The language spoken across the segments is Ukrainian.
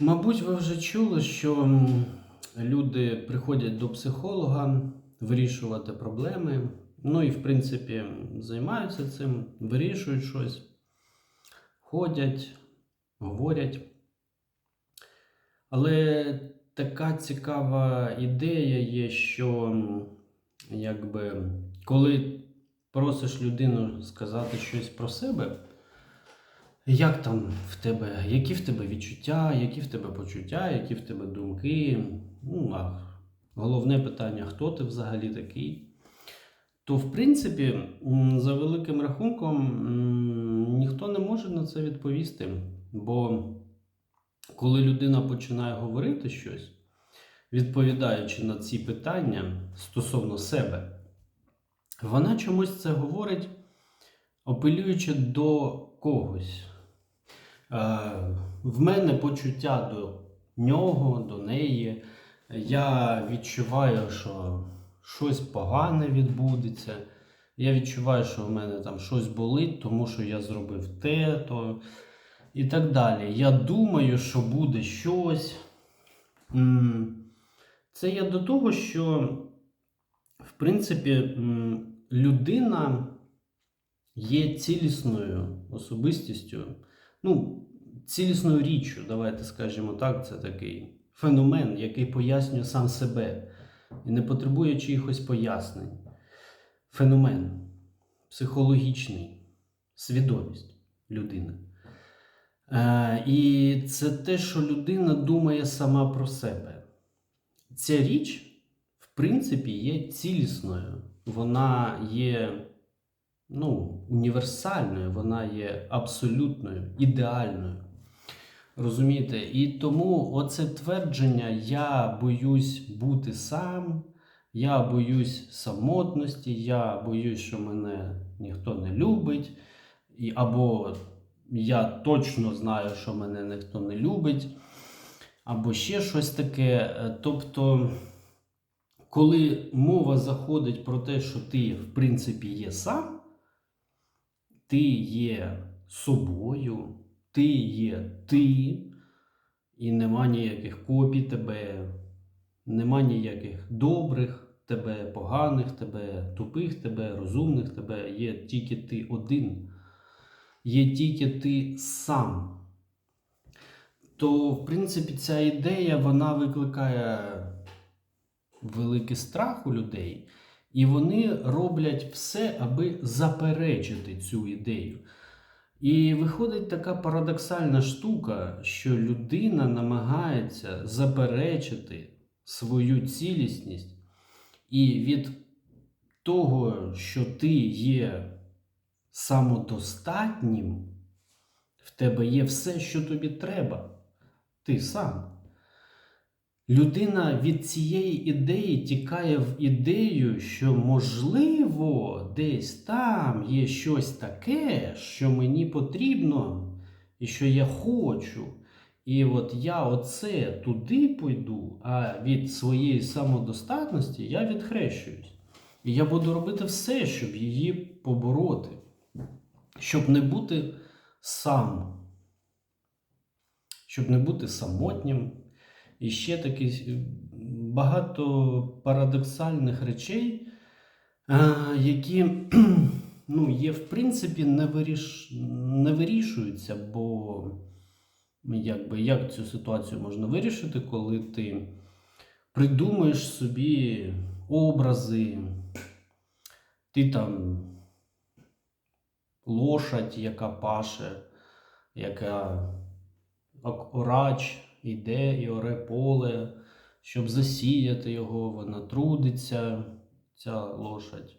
Мабуть, ви вже чули, що люди приходять до психолога вирішувати проблеми. Ну і, в принципі, займаються цим, вирішують щось, ходять, говорять. Але така цікава ідея є, що якби, коли просиш людину сказати щось про себе, як там в тебе, які в тебе відчуття, які в тебе почуття, які в тебе думки? Ну, а головне питання, хто ти взагалі такий? То, в принципі, за великим рахунком, ніхто не може на це відповісти. Бо коли людина починає говорити щось, відповідаючи на ці питання стосовно себе, вона чомусь це говорить, апелюючи до когось. Е, в мене почуття до нього, до неї. Я відчуваю, що щось погане відбудеться. Я відчуваю, що в мене там щось болить, тому що я зробив те, то і так далі. Я думаю, що буде щось. Це я до того, що, в принципі, людина є цілісною особистістю, ну, цілісною річчю, давайте скажемо так, це такий феномен, який пояснює сам себе і не потребує чиїхось пояснень. Феномен психологічний, свідомість людини. Е, і це те, що людина думає сама про себе. Ця річ, в принципі, є цілісною. Вона є ну, універсальною, вона є абсолютною, ідеальною. Розумієте? І тому оце твердження я боюсь бути сам, я боюсь самотності, я боюсь, що мене ніхто не любить, і, або я точно знаю, що мене ніхто не любить, або ще щось таке. Е, Тобто, коли мова заходить про те, що ти, в принципі, є сам, ти є собою, ти є ти, і нема ніяких копій тебе, нема ніяких добрих тебе, поганих тебе, тупих тебе, розумних тебе, є тільки ти один, є тільки ти сам. То, в принципі, ця ідея вона викликає великий страх у людей, і вони роблять все, аби заперечити цю ідею. І виходить така парадоксальна штука, що людина намагається заперечити свою цілісність, і від того, що ти є самодостатнім, в тебе є все, що тобі треба. Ти сам. Людина від цієї ідеї тікає в ідею, що можливо десь там є щось таке, що мені потрібно і що я хочу. І от я оце туди пойду, а від своєї самодостатності я відхрещуюсь. І я буду робити все, щоб її побороти, щоб не бути сам, щоб не бути самотнім. І ще такі е, багато парадоксальних речей, е, які ну, є, в принципі, не, виріш... не вирішуються, бо якби, як цю ситуацію можна вирішити, коли ти придумаєш собі образи, ти там лошадь, яка паше, яка ок-орач іде і оре поле, щоб засіяти його, вона трудиться, ця лошадь.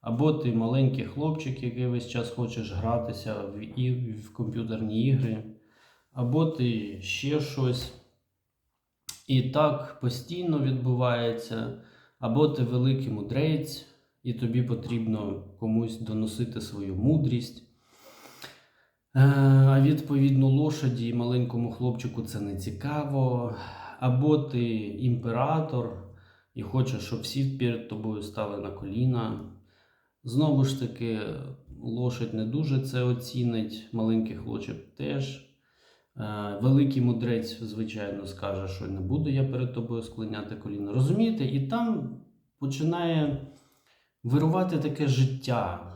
Або ти маленький хлопчик, який весь час хочеш гратися в, і, в комп'ютерні ігри, або ти ще щось. І так постійно відбувається, або ти великий мудрець, і тобі потрібно комусь доносити свою мудрість. Е, А відповідно лошаді і маленькому хлопчику це не цікаво. Або ти імператор і хочеш, щоб всі перед тобою стали на коліна. Знову ж таки, лошадь не дуже це оцінить, маленький хлопчик теж. Е, Великий мудрець, звичайно, скаже, що не буду я перед тобою склоняти коліно. Розумієте? І там починає вирувати таке життя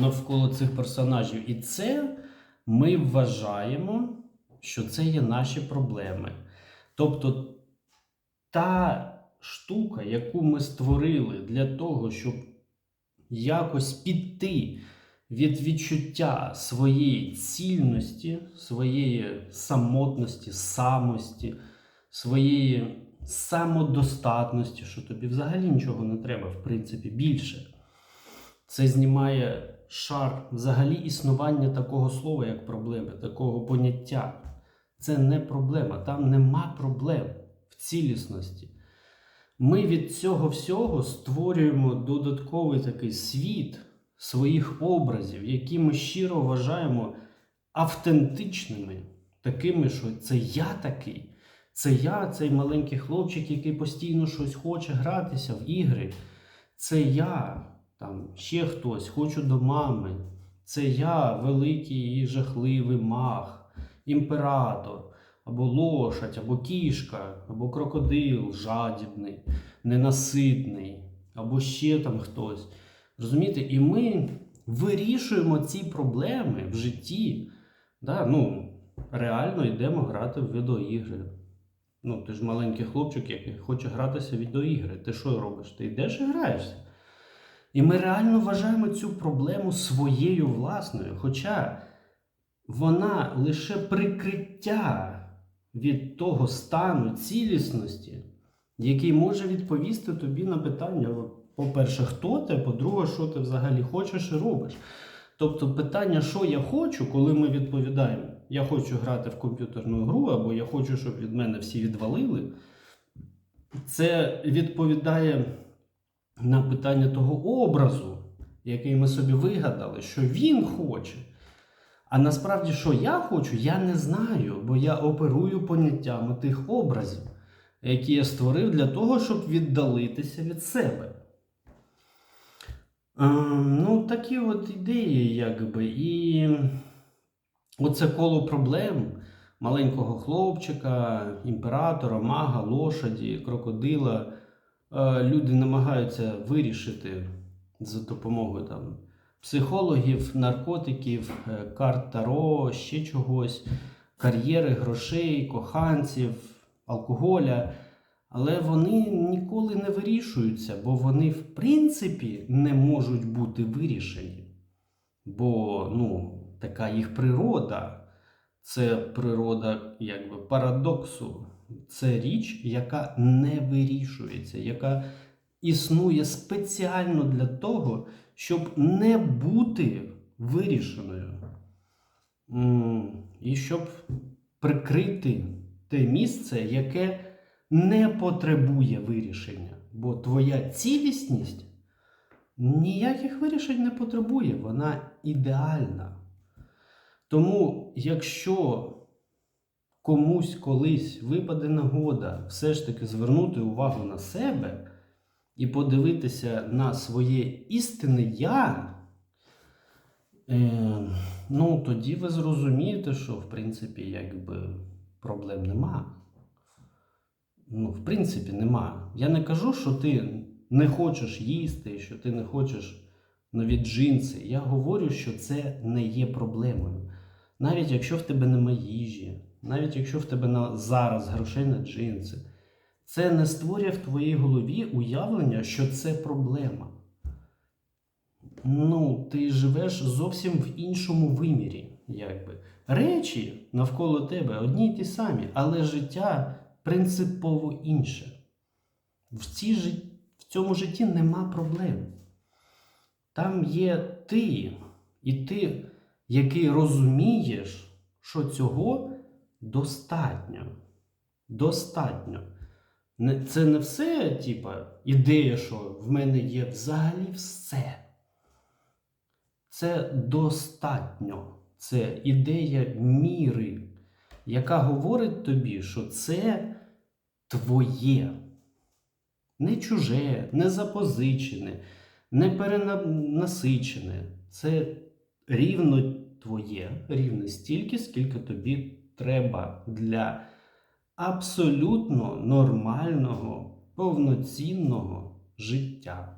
навколо цих персонажів. І це ми вважаємо, що це є наші проблеми. Тобто та штука, яку ми створили для того, щоб якось піти від відчуття своєї цільності, своєї самотності, самості, своєї самодостатності, що тобі взагалі нічого не треба, в принципі, більше. Це знімає шар взагалі існування такого слова, як проблеми, такого поняття. Це не проблема, там нема проблем в цілісності. Ми від цього всього створюємо додатковий такий світ своїх образів, які ми щиро вважаємо автентичними, такими, що це я такий, це я, цей маленький хлопчик, який постійно щось хоче гратися в ігри. Це я, там ще хтось, хочу до мами. Це я, великий і жахливий маг, імператор, або лошадь, або кішка, або крокодил, жадібний, ненаситний, або ще там хтось. Розумієте? І ми вирішуємо ці проблеми в житті. Да? Ну, реально йдемо грати в відеоігри. Ну, ти ж маленький хлопчик, який хоче гратися в відеоігри. Ти що робиш? Ти йдеш і граєшся. І ми реально вважаємо цю проблему своєю власною. Хоча вона лише прикриття від того стану цілісності, який може відповісти тобі на питання, по-перше, хто ти, по-друге, що ти взагалі хочеш і робиш. Тобто питання, що я хочу, коли ми відповідаємо, я хочу грати в комп'ютерну гру, або я хочу, щоб від мене всі відвалили, це відповідає на питання того образу, який ми собі вигадали, що він хоче. А насправді, що я хочу, я не знаю, бо я оперую поняттями тих образів, які я створив для того, щоб віддалитися від себе. Е, ну, такі от ідеї, якби. І оце коло проблем маленького хлопчика, імператора, мага, лошаді, крокодила. Е, Люди намагаються вирішити за допомогою там, психологів, наркотиків, е, карт Таро, ще чогось, кар'єри, грошей, коханців, алкоголя. Але вони ніколи не вирішуються, бо вони, в принципі, не можуть бути вирішені. Бо ну, така їх природа, це природа якби, парадоксу. Це річ, яка не вирішується, яка існує спеціально для того, щоб не бути вирішеною. І щоб прикрити те місце, яке не потребує вирішення. Бо твоя цілісність ніяких вирішень не потребує, вона ідеальна. Тому, якщо комусь колись випаде нагода все ж таки звернути увагу на себе і подивитися на своє істинне я, е, ну тоді ви зрозумієте, що в принципі якби проблем нема. Ну, в принципі, нема. Я не кажу, що ти не хочеш їсти, що ти не хочеш нові джинси. Я говорю, що це не є проблемою. Навіть якщо в тебе немає їжі, навіть якщо в тебе на зараз грошей на джинси, це не створює в твоїй голові уявлення, що це проблема. Ну, ти живеш зовсім в іншому вимірі, якби. Речі навколо тебе одні й ті самі, але життя принципово інше. В, жит- в цьому житті нема проблем. Там є ти, і ти, який розумієш, що цього достатньо. Достатньо. Це не все, типа, ідея, що в мене є взагалі все. Це достатньо. Це ідея міри, яка говорить тобі, що це твоє. Не чуже, не запозичене, не перенасичене. Це рівно твоє рівне стільки, скільки тобі треба для абсолютно нормального, повноцінного життя.